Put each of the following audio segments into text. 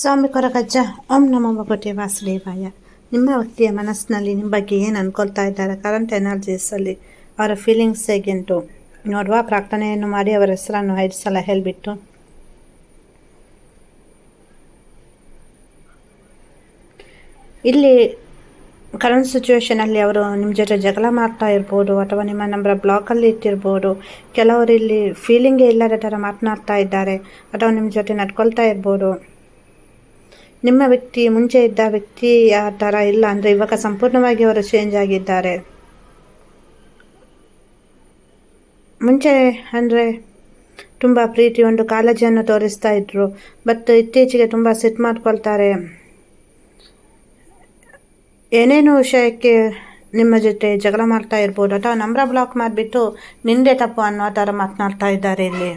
ಸ್ವಾಮಿ ಕೊರಗಜ್ಜ, ಓಂ ನಮ ಭಗವತಿ ವಾಸುದೇವಾಯ. ನಿಮ್ಮ ವ್ಯಕ್ತಿಯ ಮನಸ್ಸಿನಲ್ಲಿ ನಿಮ್ಮ ಬಗ್ಗೆ ಏನು ಅನ್ಕೊಳ್ತಾ ಇದ್ದಾರೆ? ಕರೆಂಟ್ ಎನರ್ಜೀಸಲ್ಲಿ ಅವರ ಫೀಲಿಂಗ್ಸ್ ಹೇಗೆಂಟು? ನೋಡುವ, ಪ್ರಾರ್ಥನೆಯನ್ನು ಮಾಡಿ ಅವರ ಹೆಸರನ್ನು ಐದು ಸಲ ಹೇಳಿಬಿಟ್ಟು. ಇಲ್ಲಿ ಕರೆಂಟ್ ಸಿಚುವೇಷನಲ್ಲಿ ಅವರು ನಿಮ್ಮ ಜೊತೆ ಜಗಳ ಮಾಡ್ತಾ ಇರ್ಬೋದು, ಅಥವಾ ನಿಮ್ಮ ನಂಬರ್ ಬ್ಲಾಕಲ್ಲಿ ಇಟ್ಟಿರ್ಬೋದು. ಕೆಲವರು ಇಲ್ಲಿ ಫೀಲಿಂಗೇ ಇಲ್ಲದ ಥರ ಮಾತನಾಡ್ತಾ ಇದ್ದಾರೆ, ಅಥವಾ ನಿಮ್ಮ ಜೊತೆ ನಡ್ಕೊಳ್ತಾ ಇರ್ಬೋದು. ನಿಮ್ಮ ವ್ಯಕ್ತಿ ಮುಂಚೆ ಇದ್ದ ವ್ಯಕ್ತಿ ಆ ಥರ ಇಲ್ಲ ಅಂದರೆ ಇವಾಗ ಸಂಪೂರ್ಣವಾಗಿ ಅವರು ಚೇಂಜ್ ಆಗಿದ್ದಾರೆ. ಮುಂಚೆ ಅಂದರೆ ತುಂಬ ಪ್ರೀತಿ, ಒಂದು ಕಾಳಜಿಯನ್ನು ತೋರಿಸ್ತಾ ಇದ್ರು. ಬಟ್ ಇತ್ತೀಚೆಗೆ ತುಂಬ ಸಿಟ್ ಮಾಡ್ಕೊಳ್ತಾರೆ. ಏನೇನು ವಿಷಯಕ್ಕೆ ನಿಮ್ಮ ಜೊತೆ ಜಗಳ ಮಾಡ್ತಾ ಇರ್ಬೋದು ಅಥವಾ ನಂಬರ ಬ್ಲಾಕ್ ಮಾಡಿಬಿಟ್ಟು ನಿಂದೆ ತಪ್ಪು ಅನ್ನೋ ಥರ ಮಾತನಾಡ್ತಾ ಇದ್ದಾರೆ ಇಲ್ಲಿ.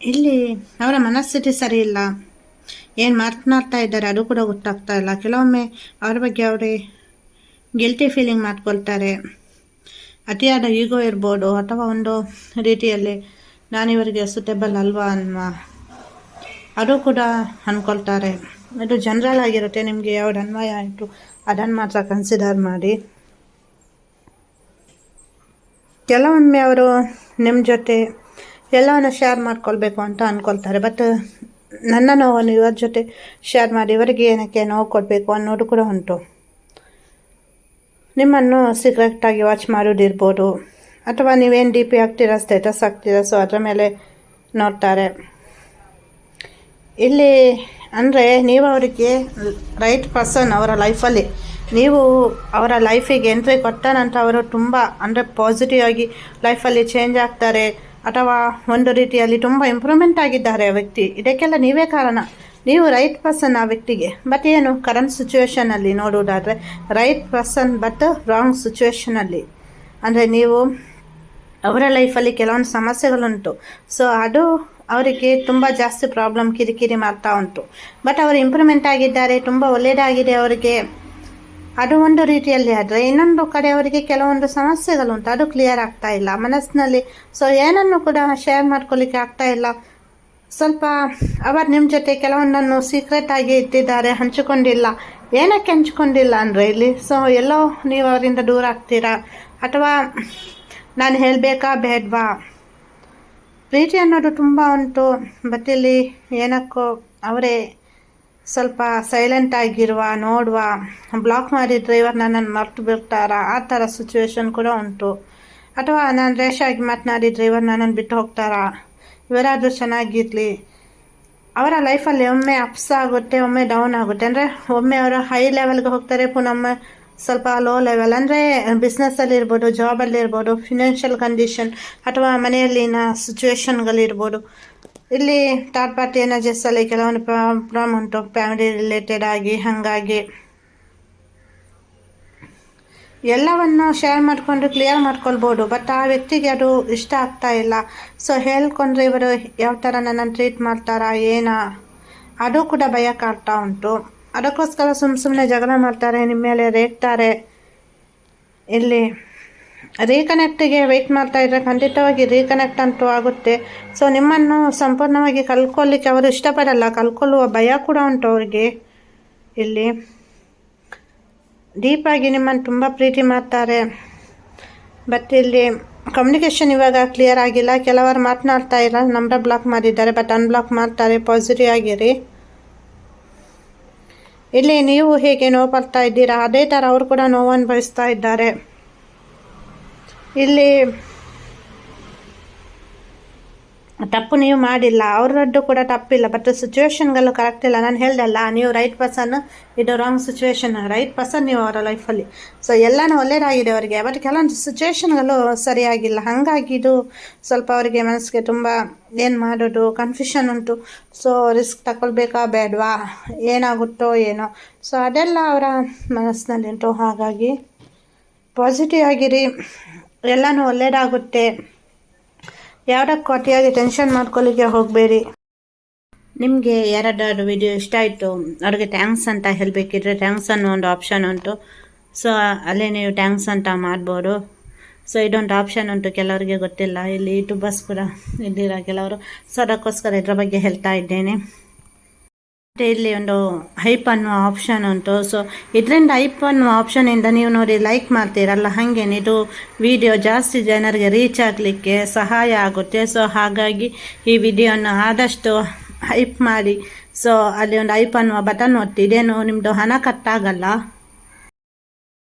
ಇಲ್ಲಿ ಅವರ ಮನಸ್ಥಿತಿ ಸರಿ ಇಲ್ಲ. ಏನು ಮಾತನಾಡ್ತಾ ಇದ್ದಾರೆ ಅದು ಕೂಡ ಗೊತ್ತಾಗ್ತಾ ಇಲ್ಲ. ಕೆಲವೊಮ್ಮೆ ಅವ್ರ ಬಗ್ಗೆ ಅವರೇ ಗಿಲ್ಟಿ ಫೀಲಿಂಗ್ ಮಾಡ್ಕೊಳ್ತಾರೆ. ಅತಿಯಾದ ಈಗೋ ಇರ್ಬೋದು ಅಥವಾ ಒಂದು ರೀತಿಯಲ್ಲಿ ನಾನಿವರಿಗೆ ಸುಟೇಬಲ್ ಅಲ್ವಾ ಅನ್ನುವ ಅದು ಕೂಡ ಅಂದ್ಕೊಳ್ತಾರೆ ಇದು ಜನರಲ್ ಆಗಿರುತ್ತೆ. ನಿಮಗೆ ಯಾವ್ದು ಅನ್ವಯ ಆಯಿತು. ಅದನ್ನು ಮಾತ್ರ ಕನ್ಸಿಡರ್ ಮಾಡಿ. ಕೆಲವೊಮ್ಮೆ ಅವರು ನಿಮ್ಮ ಜೊತೆ ಎಲ್ಲವನ್ನು ಶೇರ್ ಮಾಡ್ಕೊಳ್ಬೇಕು ಅಂತ ಅಂದ್ಕೊಳ್ತಾರೆ ಬಟ್ ನನ್ನ ನೋವನ್ನು ಇವರ ಜೊತೆ ಶೇರ್ ಮಾಡಿ ಇವರಿಗೆ ಏನಕ್ಕೆ ನೋವು ಕೊಡಬೇಕು ಅನ್ನೋದು ಕೂಡ ಉಂಟು. ನಿಮ್ಮನ್ನು ಸೀಕ್ರೆಟಾಗಿ ವಾಚ್ ಮಾಡೋದಿರ್ಬೋದು ಅಥವಾ ನೀವೇನು ಡಿ ಪಿ ಹಾಕ್ತೀರಾ ಸ್ಟೇಟಸ್ ಹಾಕ್ತೀರಾ ಸೊ ಅದರ ಮೇಲೆ ನೋಡ್ತಾರೆ. ಇಲ್ಲಿ ಅಂದರೆ ನೀವು ಅವರಿಗೆ ರೈಟ್ ಪರ್ಸನ್ ಅವರ ಲೈಫಲ್ಲಿ ನೀವು ಅವರ ಲೈಫಿಗೆ ಎಂಟ್ರಿ ಕೊಟ್ಟ ನಂತರ ಅವರು ತುಂಬ ಅಂದರೆ ಪಾಸಿಟಿವ್ ಆಗಿ ಲೈಫಲ್ಲಿ ಚೇಂಜ್ ಆಗ್ತಾರೆ. ಅಥವಾ ಒಂದು ರೀತಿಯಲ್ಲಿ ತುಂಬ ಇಂಪ್ರೂವ್ಮೆಂಟ್ ಆಗಿದ್ದಾರೆ ಆ ವ್ಯಕ್ತಿ. ಇದಕ್ಕೆಲ್ಲ ನೀವೇ ಕಾರಣ. ನೀವು ರೈಟ್ ಪರ್ಸನ್ ಆ ವ್ಯಕ್ತಿಗೆ. ಬಟ್ ಏನು? ಕರೆಂಟ್ ಸಿಚುವೇಶನಲ್ಲಿ ನೋಡುವುದಾದರೆ ರೈಟ್ ಪರ್ಸನ್ ಬಟ್ ರಾಂಗ್ ಸಿಚುವೇಶನಲ್ಲಿ ಅಂದರೆ ನೀವು ಅವರ ಲೈಫಲ್ಲಿ ಕೆಲವೊಂದು ಸಮಸ್ಯೆಗಳುಂಟು. ಸೊ ಅದು ಅವರಿಗೆ ತುಂಬ ಜಾಸ್ತಿ ಪ್ರಾಬ್ಲಮ್ ಕಿರಿಕಿರಿ ಮಾಡ್ತಾ ಉಂಟು. ಬಟ್ ಅವರು ಇಂಪ್ರೂವ್ಮೆಂಟ್ ಆಗಿದ್ದಾರೆ, ತುಂಬ ಒಳ್ಳೆಯದಾಗಿದೆ ಅವರಿಗೆ. ಅದು ಒಂದು ರೀತಿಯಲ್ಲಿ ಆದರೆ ಇನ್ನೊಂದು ಕಡೆ ಅವರಿಗೆ ಕೆಲವೊಂದು ಸಮಸ್ಯೆಗಳುಂಟು ಅದು ಕ್ಲಿಯರ್ ಆಗ್ತಾ ಇಲ್ಲ. ಮನಸ್ಸಿನಲ್ಲಿ ಸೊ ಏನನ್ನು ಕೂಡ ಶೇರ್ ಮಾಡ್ಕೊಳ್ಳಿಕ್ಕೆ ಆಗ್ತಾ ಇಲ್ಲ. ಸ್ವಲ್ಪ ಅವರು ನಿಮ್ಮ ಜೊತೆ ಕೆಲವೊಂದನ್ನು ಸೀಕ್ರೆಟ್ ಆಗಿ ಇಟ್ಟಿದ್ದಾರೆ, ಹಂಚಿಕೊಂಡಿಲ್ಲ. ಏನಕ್ಕೆ ಹಂಚಿಕೊಂಡಿಲ್ಲ ಅಂದರೆ ಇಲ್ಲಿ? ಸೊ ಎಲ್ಲೋ ನೀವು ಅವರಿಂದ ದೂರ ಆಗ್ತೀರಾ? ಅಥವಾ ನಾನು ಹೇಳಬೇಕಾ ಬೇಡವಾ? ಪ್ರೀತಿ ಅನ್ನೋದು ತುಂಬ ಉಂಟು. ಬಟ್ ಇಲ್ಲಿ ಏನಕ್ಕೋ ಅವರೇ ಸ್ವಲ್ಪ ಸೈಲೆಂಟ್ ಆಗಿರುವ, ನೋಡುವ ಬ್ಲಾಕ್ ಮಾಡಿ ಡ್ರೈವರ್ ನನ್ನನ್ನು ಮರ್ತು ಬಿಡ್ತಾರಾ? ಆ ಥರ ಸಿಚುವೇಶನ್ ಕೂಡ ಉಂಟು. ಅಥವಾ ನಾನು ರೇಷ್ ಆಗಿ ಮಾತನಾಡಿ ಡ್ರೈವರ್ ನನ್ನನ್ನು ಬಿಟ್ಟು ಹೋಗ್ತಾರಾ? ಇವರಾದರೂ ಚೆನ್ನಾಗಿರಲಿ. ಅವರ ಲೈಫಲ್ಲಿ ಒಮ್ಮೆ ಅಪ್ಸ್ ಆಗುತ್ತೆ, ಒಮ್ಮೆ ಡೌನ್ ಆಗುತ್ತೆ. ಅಂದರೆ ಒಮ್ಮೆ ಅವರು ಹೈ ಲೆವೆಲ್ಗೆ ಹೋಗ್ತಾರೆ ಪುನೊಮ್ಮೆ ಸ್ವಲ್ಪ ಲೋ ಲೆವೆಲ್ ಅಂದರೆ ಬಿಸ್ನೆಸ್ಸಲ್ಲಿರ್ಬೋದು ಜಾಬಲ್ಲಿರ್ಬೋದು ಫಿನಾನ್ಷಿಯಲ್ ಕಂಡೀಷನ್ ಅಥವಾ ಮನೆಯಲ್ಲಿನ ಸಿಚುವೇಶನ್ಗಳಿರ್ಬೋದು ಇಲ್ಲಿ ಥರ್ಡ್ ಪಾರ್ಟಿ ಎನರ್ಜೀಸಲ್ಲಿ ಕೆಲವೊಂದು ಪ್ರಾಬ್ಲಮ್ ಉಂಟು. ಫ್ಯಾಮಿಲಿ ರಿಲೇಟೆಡ್ ಆಗಿ, ಹಾಗಾಗಿ. ಎಲ್ಲವನ್ನು ಶೇರ್ ಮಾಡಿಕೊಂಡು ಕ್ಲಿಯರ್ ಮಾಡ್ಕೊಳ್ಬೋದು. ಬಟ್ ಆ ವ್ಯಕ್ತಿಗೆ ಅದು ಇಷ್ಟ ಆಗ್ತಾ ಇಲ್ಲ. ಸೊ ಹೇಳ್ಕೊಂಡ್ರೆ ಇವರು ಯಾವ ಥರ ನನ್ನನ್ನು ಟ್ರೀಟ್ ಮಾಡ್ತಾರಾ, ಏನ? ಅದು ಕೂಡ ಭಯ ಕಾಡ್ತಾ ಉಂಟು. ಅದಕ್ಕೋಸ್ಕರ ಸುಮ್ಮ ಸುಮ್ಮನೆ ಜಗಳ ಮಾಡ್ತಾರೆ ನಿಮ್ಮ ಮೇಲೆ ರೇಗ್ತಾರೆ. ಇಲ್ಲಿ ರೀಕನೆಕ್ಟಿಗೆ ವೆಯ್ಟ್ ಮಾಡ್ತಾ ಇದ್ದರೆ ಖಂಡಿತವಾಗಿ ರೀಕನೆಕ್ಟ್ ಅಂತೂ ಆಗುತ್ತೆ. ಸೊ ನಿಮ್ಮನ್ನು ಸಂಪೂರ್ಣವಾಗಿ ಕಲ್ಕೊಳ್ಳಿಕ್ಕೆ ಅವರು ಇಷ್ಟಪಡಲ್ಲ. ಕಲ್ಕೊಳ್ಳುವ ಭಯ ಕೂಡ ಉಂಟು ಅವರಿಗೆ ಇಲ್ಲಿ. ಡೀಪಾಗಿ ನಿಮ್ಮನ್ನು ತುಂಬ ಪ್ರೀತಿ ಮಾಡ್ತಾರೆ. ಬಟ್ ಇಲ್ಲಿ ಕಮ್ಯುನಿಕೇಷನ್ ಇವಾಗ ಕ್ಲಿಯರ್ ಆಗಿಲ್ಲ. ಕೆಲವರು ಮಾತನಾಡ್ತಾ ಇಲ್ಲ. ನಂಬರ್ ಬ್ಲಾಕ್ ಮಾಡಿದ್ದಾರೆ. ಬಟ್ ಅನ್ಬ್ಲಾಕ್ ಮಾಡ್ತಾರೆ. ಪಾಸಿಟಿವ್ ಆಗಿರಿ. ಇಲ್ಲಿ ನೀವು ಹೇಗೆ ನೋವು ಬರ್ತಾ ಇದ್ದೀರಾ? ಅದೇ ಥರ ಅವರು ಕೂಡ ನೋವು ಅನುಭವಿಸ್ತಾ ಇದ್ದಾರೆ. ಇಲ್ಲಿ ತಪ್ಪು ನೀವು ಮಾಡಿಲ್ಲ. ಅವರದ್ದು ಕೂಡ ತಪ್ಪಿಲ್ಲ. ಬಟ್ ಸಿಚುವೇಶನ್ಗಳು ಕರೆಕ್ಟ್ ಇಲ್ಲ. ನಾನು ಹೇಳ್ದಲ್ಲ ನೀವು ರೈಟ್ ಪರ್ಸನ್ ಇದು ರಾಂಗ್ ಸಿಚುವೇಶನ್ ರೈಟ್ ಪರ್ಸನ್ ನೀವು ಅವರ ಲೈಫಲ್ಲಿ ಸೊ ಎಲ್ಲನೂ ಒಳ್ಳೆಯದಾಗಿದೆ ಅವರಿಗೆ. ಬಟ್ ಕೆಲವೊಂದು ಸಿಚುವೇಶನ್ಗಳು ಸರಿಯಾಗಿಲ್ಲ. ಹಾಗಾಗಿ ಇದು ಸ್ವಲ್ಪ ಅವರಿಗೆ ಮನಸ್ಸಿಗೆ ತುಂಬ ಏನು ಮಾಡೋದು ಕನ್ಫ್ಯೂಷನ್ ಉಂಟು. ಸೊ ರಿಸ್ಕ್ ತಗೊಳ್ಬೇಕಾ ಬೇಡವಾ? ಏನಾಗುತ್ತೋ ಏನೋ. ಸೊ ಅದೆಲ್ಲ ಅವರ ಮನಸ್ಸಿನಲ್ಲಿ ಉಂಟು ಹಾಗಾಗಿ ಪಾಸಿಟಿವ್ ಆಗಿರಿ. ಎಲ್ಲನೂ ಒಳ್ಳೆಯದಾಗುತ್ತೆ ಯಾವುದಕ್ಕೂ ಅತಿಯಾಗಿ ಟೆನ್ಷನ್ ಮಾಡ್ಕೊಳ್ಳಿಕ್ಕೆ ಹೋಗಬೇಡಿ. ನಿಮಗೆ ಯಾರಾದರೂ ವಿಡಿಯೋ ಇಷ್ಟ ಆಯಿತು, ಅವ್ರಿಗೆ ಥ್ಯಾಂಕ್ಸ್ ಅಂತ ಹೇಳಬೇಕಿದ್ರೆ ಥ್ಯಾಂಕ್ಸ್ ಅನ್ನೋ ಒಂದು ಆಪ್ಷನ್ ಉಂಟು. ಸೊ ಅಲ್ಲೇ ನೀವು ಥ್ಯಾಂಕ್ಸ್ ಅಂತ ಮಾಡ್ಬೋದು. ಸೊ ಇದೊಂದು ಆಪ್ಷನ್ ಉಂಟು ಕೆಲವರಿಗೆ ಗೊತ್ತಿಲ್ಲ. ಇಲ್ಲಿ ಯೂಟ್ಯೂಬರ್ಸ್ ಕೂಡ ಇದ್ದೀರ ಕೆಲವರು. ಸೊ ಅದಕ್ಕೋಸ್ಕರ ಇದರ ಬಗ್ಗೆ ಹೇಳ್ತಾ ಇದ್ದೇನೆ. ಇಲ್ಲಿ ಒಂದು ಹೈಪ್ ಅನ್ನುವ ಆಪ್ಷನ್ ಉಂಟು. ಸೊ ಇದರಿಂದ ಹೈಪ್ ಅನ್ನುವ ಆಪ್ಷನಿಂದ ನೀವು ನೋಡಿ ಲೈಕ್ ಮಾಡ್ತೀರಲ್ಲ, ಹಾಗೇನೆ. ಇದು ವಿಡಿಯೋ ಜಾಸ್ತಿ ಜನರಿಗೆ ರೀಚ್ ಆಗಲಿಕ್ಕೆ ಸಹಾಯ ಆಗುತ್ತೆ. ಸೊ ಹಾಗಾಗಿ ಈ ವಿಡಿಯೋನ ಆದಷ್ಟು ಹೈಪ್ ಮಾಡಿ. ಸೊ ಅಲ್ಲಿ ಒಂದು ಹೈಪ್ ಅನ್ನುವ ಬಟನ್ ಒತ್ತಿ. ಇದೇನು ನಿಮ್ಮದು ಹಣ ಕಟ್ಟಾಗಲ್ಲ?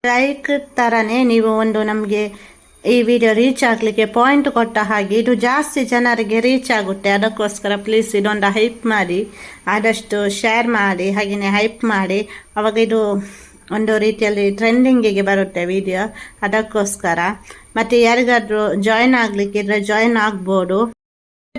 ಲೈಕ್ ಥರನೇ ನೀವು ಒಂದು ನಮಗೆ ಈ ವಿಡಿಯೋ ರೀಚ್ ಆಗಲಿಕ್ಕೆ ಪಾಯಿಂಟ್ ಕೊಟ್ಟ ಹಾಗೆ ಇದು ಜಾಸ್ತಿ ಜನರಿಗೆ ರೀಚ್ ಆಗುತ್ತೆ. ಅದಕ್ಕೋಸ್ಕರ ಪ್ಲೀಸ್ ಇದೊಂದು ಹೈಪ್ ಮಾಡಿ, ಆದಷ್ಟು ಶೇರ್ ಮಾಡಿ ಹಾಗೆಯೇ ಹೈಪ್ ಮಾಡಿ. ಅವಾಗ ಇದು ಒಂದು ರೀತಿಯಲ್ಲಿ ಟ್ರೆಂಡಿಂಗಿಗೆ ಬರುತ್ತೆ ವಿಡಿಯೋ ಅದಕ್ಕೋಸ್ಕರ. ಮತ್ತು ಯಾರಿಗಾದರೂ ಜಾಯಿನ್ ಆಗಲಿಕ್ಕಿದ್ರೆ ಜಾಯಿನ್ ಆಗ್ಬೋದು.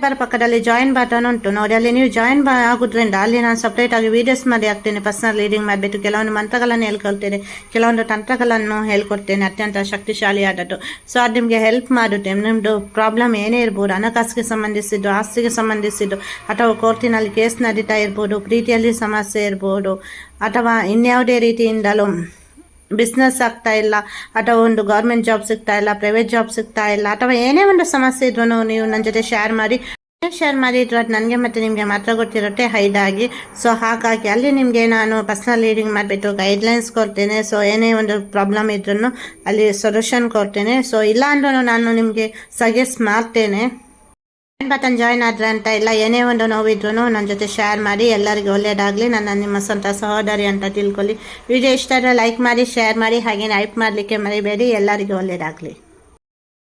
ಪಕ್ಕದಲ್ಲಿ ಜಾಯಿನ್ ಬಟನ್ ಉಂಟು. ನೋಡಿ, ಅಲ್ಲಿ ನೀವು ಜಾಯಿನ್ ಆಗೋದ್ರಿಂದ ಅಲ್ಲಿ ನಾನು ಸಪ್ರೇಟ್ ಆಗಿ ವಿಡಿಯೋಸ್ ಮಾಡಿ ಹಾಕ್ತೇನೆ ಪರ್ಸನಲ್ ರೀಡಿಂಗ್ ಮಾಡಬೇಕು ಕೆಲವೊಂದು ಮಂತ್ರಗಳನ್ನು ಹೇಳ್ಕೊಳ್ತೇನೆ. ಕೆಲವೊಂದು ತಂತ್ರಗಳನ್ನು ಹೇಳ್ಕೊಡ್ತೇನೆ, ಅತ್ಯಂತ ಶಕ್ತಿಶಾಲಿಯಾದದ್ದು. ಸೊ ಅದು ನಿಮಗೆ ಹೆಲ್ಪ್ ಮಾಡುತ್ತೆ. ನಿಮ್ಮದು ಪ್ರಾಬ್ಲಮ್ ಏನೇ ಇರ್ಬೋದು, ಹಣಕಾಸಿಗೆ ಸಂಬಂಧಿಸಿದ್ದು, ಆಸ್ತಿಗೆ ಸಂಬಂಧಿಸಿದ್ದು, ಅಥವಾ ಕೋರ್ಟಿನಲ್ಲಿ ಕೇಸ್ ನಡೀತಾ ಇರ್ಬೋದು, ಪ್ರೀತಿಯಲ್ಲಿ ಸಮಸ್ಯೆ ಇರ್ಬೋದು, ಅಥವಾ ಇನ್ಯಾವುದೇ ರೀತಿಯಿಂದಲೂ ಬಿಸ್ನೆಸ್ ಆಗ್ತಾ ಇಲ್ಲ, ಅಥವಾ ಒಂದು ಗೌರ್ಮೆಂಟ್ ಜಾಬ್ ಸಿಗ್ತಾ ಇಲ್ಲ ಪ್ರೈವೇಟ್ ಜಾಬ್ ಸಿಗ್ತಾ ಇಲ್ಲ, ಅಥವಾ ಏನೇ ಒಂದು ಸಮಸ್ಯೆ ಇದ್ರೂ ನೀವು ನನ್ನ ಜೊತೆ ಶೇರ್ ಮಾಡಿ. ಶೇರ್ ಮಾಡಿದ್ರು ಅದು ನನಗೆ ಮತ್ತೆ ನಿಮಗೆ ಮಾತ್ರ ಗೊತ್ತಿರುತ್ತೆ ಹೈಡಾಗಿ ಸೊ ಹಾಗಾಗಿ ಅಲ್ಲಿ ನಿಮಗೆ ನಾನು ಪರ್ಸ್ನಲ್ ಲೀಡಿಂಗ್ ಮಾಡಿಬಿಟ್ಟು ಗೈಡ್ಲೈನ್ಸ್ ಕೊಡ್ತೇನೆ. ಸೊ ಏನೇ ಒಂದು ಪ್ರಾಬ್ಲಮ್ ಇದ್ರೂ ಅಲ್ಲಿ ಸೊಲ್ಯೂಷನ್ ಕೊಡ್ತೇನೆ. ಸೊ ಇಲ್ಲ ಅಂದ್ರೂ ನಾನು ನಿಮಗೆ ಸಜೆಸ್ಟ್ ಮಾಡ್ತೇನೆ. ಬಟನ್ ಜಾಯ್ನ್ ಆದ್ರೆ ಅಂತ ಇಲ್ಲ, ಏನೇ ಒಂದು ನೋವಿದ್ರು ನನ್ನ ಜೊತೆ ಶೇರ್ ಮಾಡಿ, ಎಲ್ಲರಿಗೂ ಒಳ್ಳೇದಾಗಲಿ. ನನ್ನ, ನಿಮ್ಮ ಸ್ವಂತ ಸಹೋದರಿ ಅಂತ ತಿಳ್ಕೊಳ್ಳಿ. ವಿಡಿಯೋ ಇಷ್ಟ ಲೈಕ್ ಮಾಡಿ ಶೇರ್ ಮಾಡಿ ಹಾಗೆ ಹೈಪ್ ಮಾಡಲಿಕ್ಕೆ ಮರಿಬೇಡಿ. ಎಲ್ಲರಿಗೂ ಒಳ್ಳೇದಾಗಲಿ.